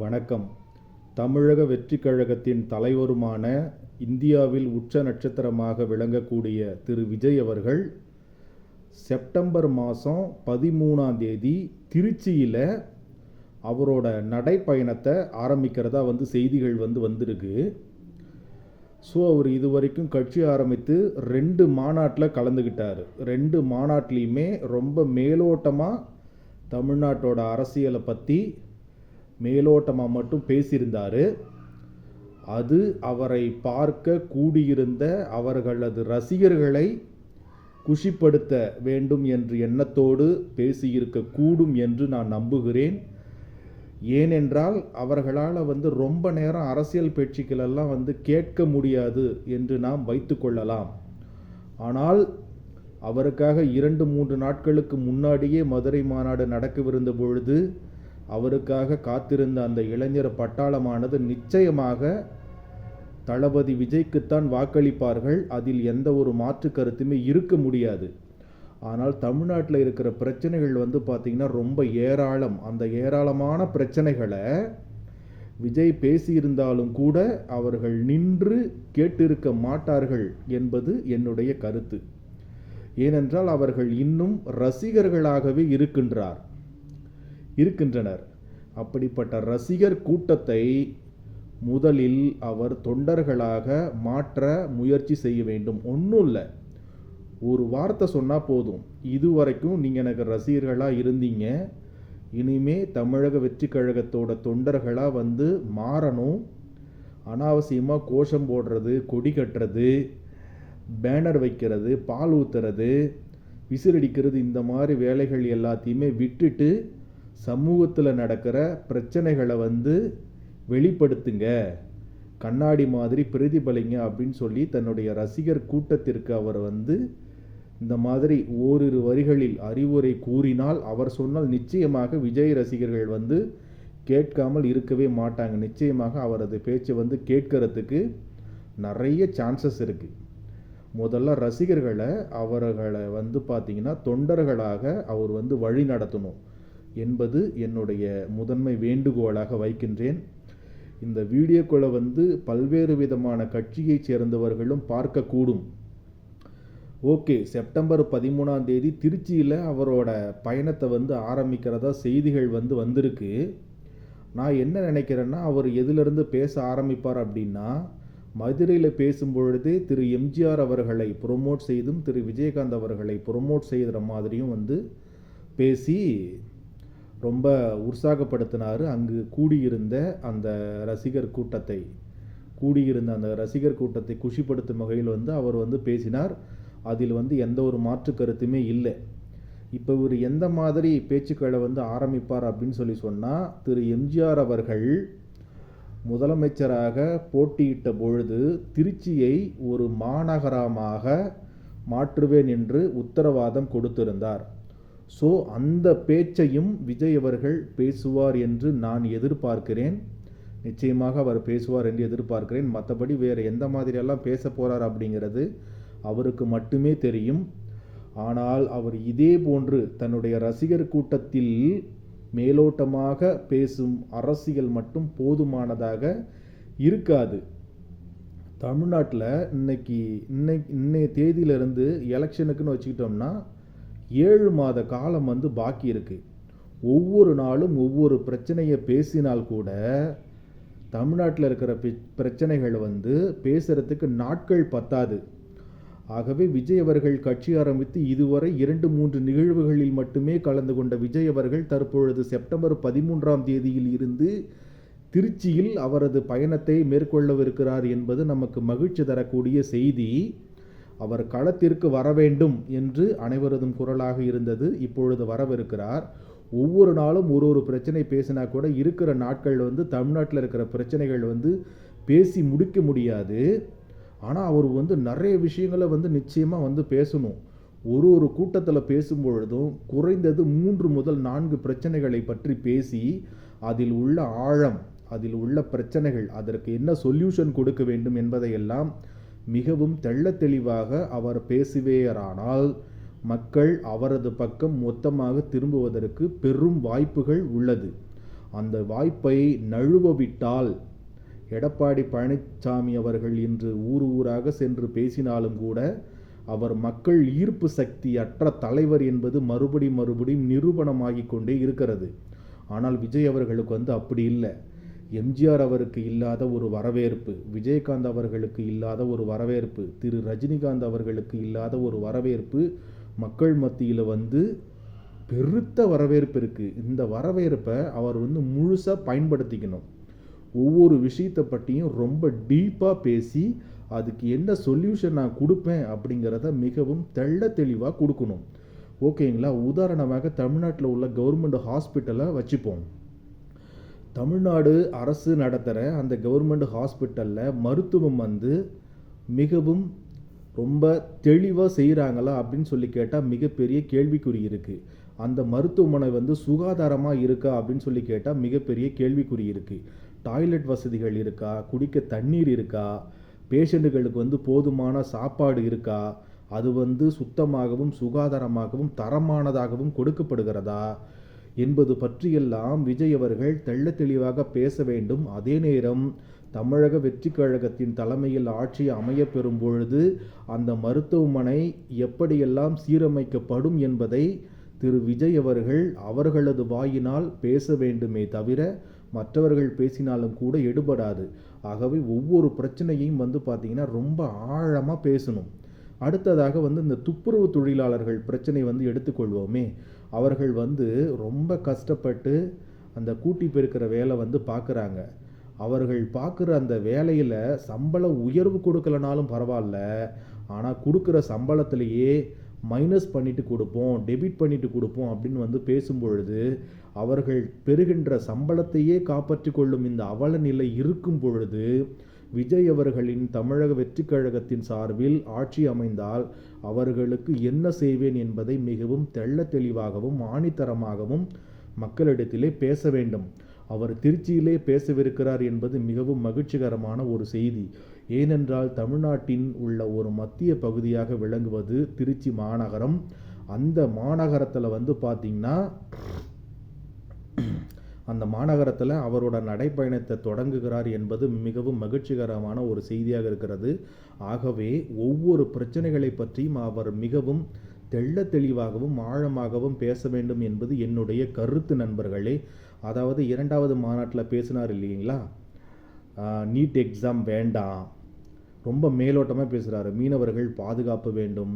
வணக்கம். தமிழக வெற்றி கழகத்தின் தலைவருமான இந்தியாவில் உச்ச நட்சத்திரமாக விளங்கக்கூடிய திரு. விஜய் அவர்கள் செப்டம்பர் மாதம் பதிமூணாம் தேதி திருச்சியில் அவரோட நடைப்பயணத்தை ஆரம்பிக்கிறதா வந்து செய்திகள் வந்து வந்திருக்கு. ஸோ அவர் இது வரைக்கும் கட்சி ஆரம்பித்து ரெண்டு மாநாட்டில் கலந்துக்கிட்டார் ரெண்டு மாநாட்டிலையுமே ரொம்ப மேலோட்டமாக தமிழ்நாட்டோட அரசியலை பற்றி மேலோட்டமாக மட்டும் பேசியிருந்தார். அது அவரை பார்க்க கூடியிருந்த அவர்களது ரசிகர்களை குஷிப்படுத்த வேண்டும் என்று எண்ணத்தோடு பேசியிருக்க கூடும் என்று நான் நம்புகிறேன். ஏனென்றால் அவர்களால் வந்து ரொம்ப நேரம் அரசியல் பேச்சுக்களெல்லாம் வந்து கேட்க முடியாது என்று நாம் வைத்துக்கொள்ளலாம் ஆனால் அவருக்காக இரண்டு மூன்று நாட்களுக்கு முன்னாடியே மதுரை மாநாடு நடக்கவிருந்த பொழுது அவருக்காக காத்திருந்த அந்த இளைஞர் பட்டாளமானது நிச்சயமாக தளபதி விஜய்க்குத்தான் வாக்களிப்பார்கள். அதில் எந்த ஒரு மாற்று கருத்துமே இருக்க முடியாது. ஆனால் தமிழ்நாட்டில் இருக்கிற பிரச்சனைகள் வந்து பார்த்திங்கன்னா ரொம்ப ஏராளம். அந்த ஏராளமான பிரச்சனைகளை விஜய் பேசியிருந்தாலும் கூட அவர்கள் நின்று கேட்டிருக்க மாட்டார்கள் என்பது என்னுடைய கருத்து. ஏனென்றால் அவர்கள் இன்னும் ரசிகர்களாகவே இருக்கின்றார். இருக்கின்றனர். அப்படிப்பட்ட ரசிகர் கூட்டத்தை முதலில் அவர் தொண்டர்களாக மாற்ற முயற்சி செய்ய வேண்டும். ஒன்றும் இல்லை. ஒரு வார்த்தை சொன்னால் போதும். இதுவரைக்கும் நீங்கள் எனக்கு ரசிகர்களாக இருந்தீங்க. இனிமே தமிழக வெற்றி கழகத்தோட தொண்டர்களாக வந்து மாறணும். அனாவசியமாக கோஷம் போடுறது கொடி கட்டுறது பேனர் வைக்கிறது பால் ஊற்றுறது விசிறடிக்கிறது இந்த மாதிரி வேலைகள் எல்லாத்தையுமே விட்டுட்டு சமூகத்தில் நடக்கிற பிரச்சனைகளை வந்து வெளிப்படுத்துங்க. கண்ணாடி மாதிரி பிரதிபலிங்க அப்படின்னு சொல்லி தன்னுடைய ரசிகர் கூட்டத்திற்கு அவர் வந்து இந்த மாதிரி ஓரிரு வரிகளில் அறிவுரை கூறினால் அவர் சொன்னால் நிச்சயமாக விஜய் ரசிகர்கள் வந்து கேட்காமல் இருக்கவே மாட்டாங்க. நிச்சயமாக அவரது பேச்சை வந்து கேட்கறதுக்கு நிறைய சான்சஸ் இருக்குது முதல்ல ரசிகர்களை அவர்களை வந்து பார்த்திங்கன்னா தொண்டர்களாக அவர் வந்து வழி நடத்தணும். என்பது என்னுடைய முதன்மை வேண்டுகோளாக வைக்கின்றேன். இந்த வீடியோக்களை வந்து பல்வேறு விதமான கட்சியைச் சேர்ந்தவர்களும் பார்க்கக்கூடும். ஓகே செப்டம்பர் பதிமூணாம் தேதி திருச்சியில் அவரோட பயணத்தை வந்து ஆரம்பிக்கிறதா செய்திகள் வந்து வந்திருக்கு. நான் என்ன நினைக்கிறேன்னா அவர் எதிலிருந்து பேச ஆரம்பிப்பார் அப்படின்னா மதுரையில் பேசும்பொழுதே திரு எம்ஜிஆர் அவர்களை ப்ரொமோட் செய்தும் திரு விஜயகாந்த் அவர்களை ப்ரொமோட் செய்கிற மாதிரியும் வந்து பேசி ரொம்ப உற்சாகப்படுத்தினார். அங்கு கூடியிருந்த அந்த ரசிகர் கூட்டத்தை கூடியிருந்த அந்த ரசிகர் கூட்டத்தை குஷிப்படுத்தும் வகையில் வந்து அவர் வந்து பேசினார். அதில் வந்து எந்த ஒரு மாற்று கருத்துமே இல்லை. இப்போ இவர் எந்த மாதிரி பேச்சுக்களை வந்து ஆரம்பிப்பார் அப்படின்னு சொல்லி சொன்னால் திரு. எம்ஜிஆர் அவர்கள் முதலமைச்சராக போட்டியிட்ட பொழுது திருச்சியை ஒரு மாநகரமாக மாற்றுவேன் என்று உத்தரவாதம் கொடுத்திருந்தார். ஸோ அந்த பேச்சையும் விஜய் அவர்கள் பேசுவார் என்று நான் எதிர்பார்க்கிறேன். நிச்சயமாக அவர் பேசுவார் என்று எதிர்பார்க்கிறேன். மற்றபடி வேறு எந்த மாதிரியெல்லாம் பேச போகிறார் அப்படிங்கிறது அவருக்கு மட்டுமே தெரியும். ஆனால் அவர் இதே போன்று தன்னுடைய ரசிகர் கூட்டத்தில் மேலோட்டமாக பேசும் அரசியல் மட்டும் போதுமானதாக இருக்காது. தமிழ்நாட்டில் இன்னைக்கு இன்னை இன்னைய தேதியிலிருந்து எலெக்ஷனுக்குன்னு வச்சுக்கிட்டோம்னா ஏழு மாத காலம் வந்து பாக்கி இருக்குது ஒவ்வொரு நாளும் ஒவ்வொரு பிரச்சனையை பேசினால் கூட தமிழ்நாட்டில் இருக்கிற பிரச்சனைகள் வந்து பேசுகிறதுக்கு நாட்கள் பத்தாது. ஆகவே விஜய் அவர்கள் கட்சி ஆரம்பித்து இதுவரை இரண்டு மூன்று நிகழ்வுகளில் மட்டுமே கலந்து கொண்ட விஜய் அவர்கள் தற்பொழுது செப்டம்பர் பதிமூன்றாம் தேதியில் இருந்து திருச்சியில் அவரது பயணத்தை மேற்கொள்ளவிருக்கிறார் என்பது நமக்கு மகிழ்ச்சி தரக்கூடிய செய்தி. அவர் களத்திற்கு வர வேண்டும் என்று அனைவரதும் குரலாக இருந்தது. இப்பொழுது வரவிருக்கிறார். ஒவ்வொரு நாளும் ஒரு ஒரு பிரச்சனை பேசினா கூட இருக்கிற நாட்கள் வந்து தமிழ்நாட்டில் இருக்கிற பிரச்சனைகள் வந்து பேசி முடிக்க முடியாது. ஆனால் அவர் வந்து நிறைய விஷயங்களை வந்து நிச்சயமாக வந்து பேசணும். ஒரு ஒரு கூட்டத்தில் பேசும்பொழுதும் குறைந்தது மூன்று முதல் நான்கு பிரச்சனைகளை பற்றி பேசி அதில் உள்ள ஆழம் அதில் உள்ள பிரச்சனைகள் அதற்கு என்ன சொல்யூஷன் கொடுக்க வேண்டும் என்பதையெல்லாம் மிகவும் தெள்ள தெளிவாக அவர் பேசுவேரானால் மக்கள் அவரது பக்கம் மொத்தமாக திரும்புவதற்கு பெரும் வாய்ப்புகள் உள்ளது. அந்த வாய்ப்பை நழுவ விட்டால் எடப்பாடி பழனிசாமி அவர்கள் இன்று ஊர் ஊராக சென்று பேசினாலும் கூட அவர் மக்கள் ஈர்ப்பு சக்தி அற்ற தலைவர் என்பது மறுபடி மறுபடியும் நிரூபணமாகிக் கொண்டே இருக்கிறது. ஆனால் விஜய் அவர்களுக்கு வந்து அப்படி இல்லை. எம்ஜிஆர் அவருக்கு இல்லாத ஒரு வரவேற்பு விஜயகாந்த் அவர்களுக்கு இல்லாத ஒரு வரவேற்பு திரு ரஜினிகாந்த் அவர்களுக்கு இல்லாத ஒரு வரவேற்பு மக்கள் மத்தியில் வந்து பெருத்த வரவேற்பு இருக்குது இந்த வரவேற்பை அவர் வந்து முழுசாக பயன்படுத்திக்கணும். ஒவ்வொரு விஷயத்தை பற்றியும் ரொம்ப டீப்பாக பேசி அதுக்கு என்ன சொல்யூஷன் நான் கொடுப்பேன் அப்படிங்கிறத மிகவும் தெள்ள தெளிவாக கொடுக்கணும். ஓகேங்களா? உதாரணமாக தமிழ்நாட்டில் உள்ள கவர்மெண்ட் ஹாஸ்பிட்டலை வச்சுப்போம். தமிழ்நாடு அரசு நடத்துகிற அந்த கவர்மெண்ட் ஹாஸ்பிட்டலில் மருத்துவம் வந்து மிகவும் ரொம்ப தெளிவாக செய்கிறாங்களா அப்படின்னு சொல்லி கேட்டால் மிகப்பெரிய கேள்விக்குறி இருக்குது அந்த மருத்துவமனை வந்து சுகாதாரமாக இருக்கா அப்படின்னு சொல்லி கேட்டால் மிகப்பெரிய கேள்விக்குறி இருக்குது டாய்லெட் வசதிகள் இருக்கா? குடிக்க தண்ணீர் இருக்கா? பேஷண்ட்டுகளுக்கு வந்து போதுமான சாப்பாடு இருக்கா? அது வந்து சுத்தமாகவும் சுகாதாரமாகவும் தரமானதாகவும் கொடுக்கப்படுகிறதா? என்பது பற்றியெல்லாம் விஜய் அவர்கள் தெள்ள தெளிவாக பேச வேண்டும். அதே நேரம் தமிழக வெற்றி கழகத்தின் தலைமையில் ஆட்சி அமைய பெறும் பொழுது அந்த மருத்துவமனை எப்படியெல்லாம் சீரமைக்கப்படும் என்பதை திரு விஜய் அவர்கள் அவர்களது வாயினால் பேச வேண்டுமே தவிர மற்றவர்கள் பேசினாலும் கூட எடுபடாது. ஆகவே ஒவ்வொரு பிரச்சனையும் வந்து பார்த்திங்கன்னா ரொம்ப ஆழமாக பேசணும். அடுத்ததாக வந்து இந்த துப்புரவு தொழிலாளர்கள் பிரச்சனை வந்து எடுத்துக்கொள்வோமே. அவர்கள் வந்து ரொம்ப கஷ்டப்பட்டு அந்த கூட்டி பெருக்கிற வேலை வந்து பார்க்குறாங்க. அவர்கள் பார்க்குற அந்த வேலையில் சம்பள உயர்வு கொடுக்கலனாலும் பரவாயில்ல. ஆனால் கொடுக்குற சம்பளத்திலேயே மைனஸ் பண்ணிட்டு கொடுப்போம் டெபிட் பண்ணிட்டு கொடுப்போம் அப்படின்னு வந்து பேசும்பொழுது அவர்கள் பெறுகின்ற சம்பளத்தையே காப்பாற்றி கொள்ளும் இந்த அவல நிலை இருக்கும் பொழுது விஜய் அவர்களின் தமிழக வெற்றி கழகத்தின் சார்பில் ஆட்சி அமைந்தால் அவர்களுக்கு என்ன செய்வேன் என்பதை மிகவும் தெள்ள தெளிவாகவும் ஆணித்தரமாகவும் மக்களிடத்திலே பேச வேண்டும். அவர் திருச்சியிலே பேசவிருக்கிறார் என்பது மிகவும் மகிழ்ச்சிகரமான ஒரு செய்தி. ஏனென்றால் தமிழ்நாட்டின் உள்ள ஒரு மத்திய பகுதியாக விளங்குவது திருச்சி மாநகரம். அந்த மாநகரத்தில் வந்து பார்த்திங்கன்னா அந்த மாநகரத்தில் அவரோட நடைப்பயணத்தை தொடங்குகிறார் என்பது மிகவும் மகிழ்ச்சிகரமான ஒரு செய்தியாக இருக்கிறது. ஆகவே ஒவ்வொரு பிரச்சனைகளை பற்றியும் அவர் மிகவும் தெள்ள தெளிவாகவும் ஆழமாகவும் பேச வேண்டும் என்பது என்னுடைய கருத்து நண்பர்களே. அதாவது இரண்டாவது மாநாட்டில் பேசினார் இல்லைங்களா? நீட் எக்ஸாம் வேண்டாம். ரொம்ப மேலோட்டமாக பேசுகிறாரு மீனவர்கள் பாதுகாப்பு வேண்டும்.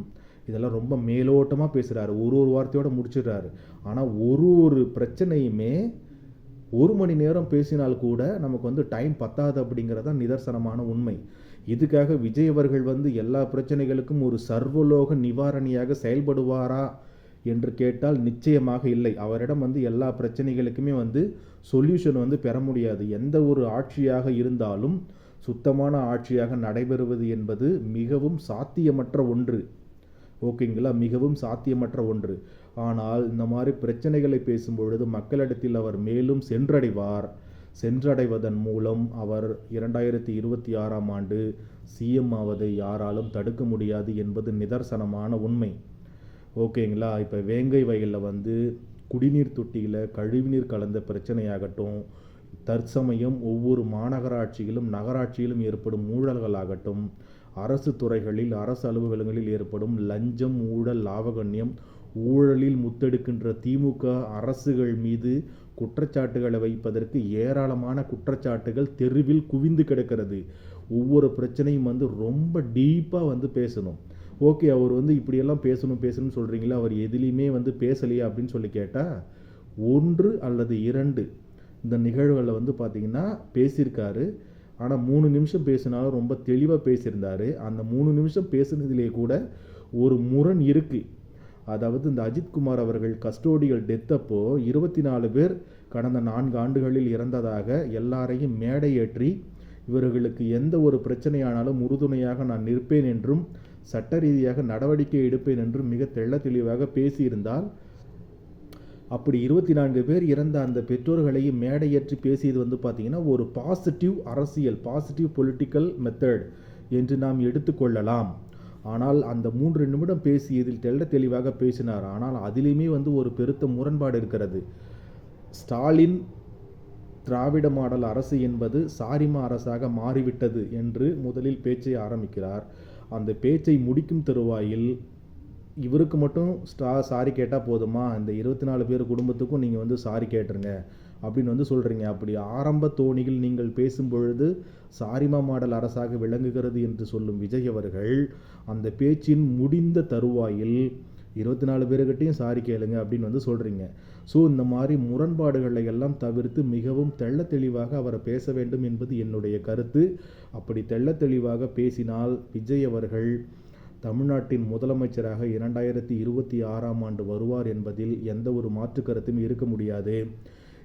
இதெல்லாம் ரொம்ப மேலோட்டமாக பேசுகிறாரு ஒரு ஒரு வார்த்தையோடு முடிச்சிடுறாரு. ஆனால் ஒரு ஒரு பிரச்சனையுமே ஒரு மணி நேரம் பேசினால் கூட நமக்கு வந்து டைம் பத்தாது அப்படிங்கிறது தான் நிதர்சனமான உண்மை. இதுக்காக விஜய் அவர்கள் வந்து எல்லா பிரச்சனைகளுக்கும் ஒரு சர்வலோக நிவாரணியாக செயல்படுவாரா என்று கேட்டால் நிச்சயமாக இல்லை. அவரிடம் வந்து எல்லா பிரச்சனைகளுக்குமே வந்து சொல்யூஷன் வந்து பெற முடியாது. எந்த ஒரு ஆட்சியாக இருந்தாலும் சுத்தமான ஆட்சியாக நடைபெறுவது என்பது மிகவும் சாத்தியமற்ற ஒன்று. ஓகேங்களா? மிகவும் சாத்தியமற்ற ஒன்று. ஆனால் இந்த மாதிரி பிரச்சனைகளை பேசும்பொழுது மக்களிடத்தில் அவர் மேலும் சென்றடைவார். சென்றடைவதன் மூலம் அவர் இரண்டாயிரத்தி இருபத்தி ஆறாம் ஆண்டு சிஎம் ஆவதை யாராலும் தடுக்க முடியாது என்பது நிதர்சனமான உண்மை. ஓகேங்களா? இப்போ வேங்கை வயலில் வந்து குடிநீர் தொட்டியில் கழிவுநீர் கலந்த பிரச்சனையாகட்டும் தற்சமயம் ஒவ்வொரு மாநகராட்சியிலும் நகராட்சியிலும் ஏற்படும் ஊழல்களாகட்டும் அரசு துறைகளில் அரசு அலுவலகங்களில் ஏற்படும் லஞ்சம் ஊழல் லாவகண்யம் ஊழலில் முத்தெடுக்கின்ற திமுக அரசுகள் மீது குற்றச்சாட்டுகளை வைப்பதற்கு ஏராளமான குற்றச்சாட்டுகள் தெருவில் குவிந்து கிடக்கிறது. ஒவ்வொரு பிரச்சனையும் வந்து ரொம்ப டீப்பாக வந்து பேசணும். ஓகே அவர் வந்து இப்படியெல்லாம் பேசணும் பேசணும்னு சொல்கிறீங்களா அவர் எதுலேயுமே வந்து பேசலையா அப்படின்னு சொல்லி கேட்டால் ஒன்று அல்லது இரண்டு இந்த நிகழ்வுகளில் வந்து பார்த்திங்கன்னா பேசியிருக்காரு. ஆனால் மூணு நிமிஷம் பேசினாலும் ரொம்ப தெளிவாக பேசியிருந்தார். அந்த மூணு நிமிஷம் பேசுனதுலேயே கூட ஒரு முரண் இருக்குது அதாவது இந்த அஜித்குமார் அவர்கள் கஸ்டோடியல் டெத்தப்போ இருபத்தி நாலு பேர் கடந்த நான்கு ஆண்டுகளில் இறந்ததாக எல்லாரையும் மேடையேற்றி இவர்களுக்கு எந்த ஒரு பிரச்சனையானாலும் உறுதுணையாக நான் நிற்பேன் என்றும் சட்ட ரீதியாக நடவடிக்கை எடுப்பேன் என்றும் மிக தெள்ள தெளிவாக பேசியிருந்தால் அப்படி இருபத்தி நான்கு பேர் இறந்த அந்த பெற்றோர்களையும் மேடையேற்றி பேசியது வந்து பார்த்திங்கன்னா ஒரு பாசிட்டிவ் அரசியல் பாசிட்டிவ் பொலிட்டிக்கல் மெத்தட் என்று நாம் எடுத்துக்கொள்ளலாம் ஆனால் அந்த மூன்று நிமிடம் பேசியதில் தெள்ள தெளிவாக பேசினார். ஆனால் அதிலுமே வந்து ஒரு பெருத்த முரண்பாடு இருக்கிறது. ஸ்டாலின் திராவிட மாடல் அரசு என்பது சாரிமா அரசாக மாறிவிட்டது என்று முதலில் பேச்சை ஆரம்பிக்கிறார். அந்த பேச்சை முடிக்கும் தருவாயில் இவருக்கு மட்டும் ஸ்டா சாரி கேட்டால் போதுமா? இந்த இருபத்தி நாலு பேர் குடும்பத்துக்கும் நீங்கள் வந்து சாரி கேட்டுருங்க. அப்படின்னு வந்து சொல்கிறீங்க அப்படி ஆரம்ப தோணியில் நீங்கள் பேசும் பொழுது சாரிமா மாடல் அரசாக விளங்குகிறது என்று சொல்லும் விஜய் அவர்கள் அந்த பேச்சின் முடிந்த தருவாயில் இருபத்தி நாலு பேருக்கிட்டையும் சாரி கேளுங்க அப்படின்னு வந்து சொல்கிறீங்க ஸோ இந்த மாதிரி முரண்பாடுகளை எல்லாம் தவிர்த்து மிகவும் தெள்ள தெளிவாக அவரை பேச வேண்டும் என்பது என்னுடைய கருத்து. அப்படி தெள்ள தெளிவாக பேசினால் விஜய் அவர்கள் தமிழ்நாட்டின் முதலமைச்சராக இரண்டாயிரத்தி இருபத்தி ஆறாம் ஆண்டு வருவார் என்பதில் எந்த ஒரு மாற்று கருத்தும் இருக்க முடியாது.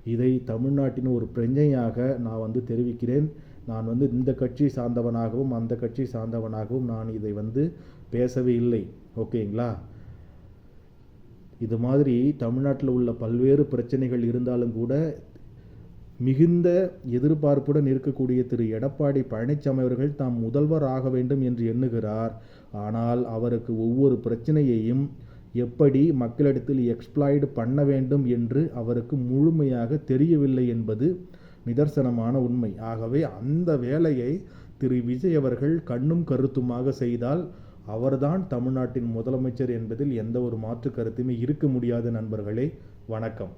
இதை தமிழ்நாட்டின் ஒரு பிரஞ்சையாக நான் வந்து தெரிவிக்கிறேன். நான் வந்து இந்த கட்சி சார்ந்தவனாகவும் அந்த கட்சி சார்ந்தவனாகவும் நான் இதை வந்து பேசவே இல்லை. ஓகேங்களா? இது மாதிரி தமிழ்நாட்டில் உள்ள பல்வேறு பிரச்சனைகள் இருந்தாலும் கூட மிகுந்த எதிர்பார்ப்புடன் இருக்கக்கூடிய திரு. எடப்பாடி பழனிசாமி அவர்கள் தாம் முதல்வர் ஆக வேண்டும் என்று எண்ணுகிறார். ஆனால் அவருக்கு ஒவ்வொரு பிரச்சனையையும் எப்படி மக்களிடத்தில் எக்ஸ்ப்ளாய்டு பண்ண வேண்டும் என்று அவருக்கு முழுமையாக தெரியவில்லை என்பது நிதர்சனமான உண்மை. ஆகவே அந்த வேலையை திரு. விஜய் அவர்கள் கண்ணும் கருத்துமாக செய்தால் அவர்தான் தமிழ்நாட்டின் முதலமைச்சர் என்பதில் எந்த ஒரு மாற்று கருத்துமே இருக்க முடியாது நண்பர்களே. வணக்கம்.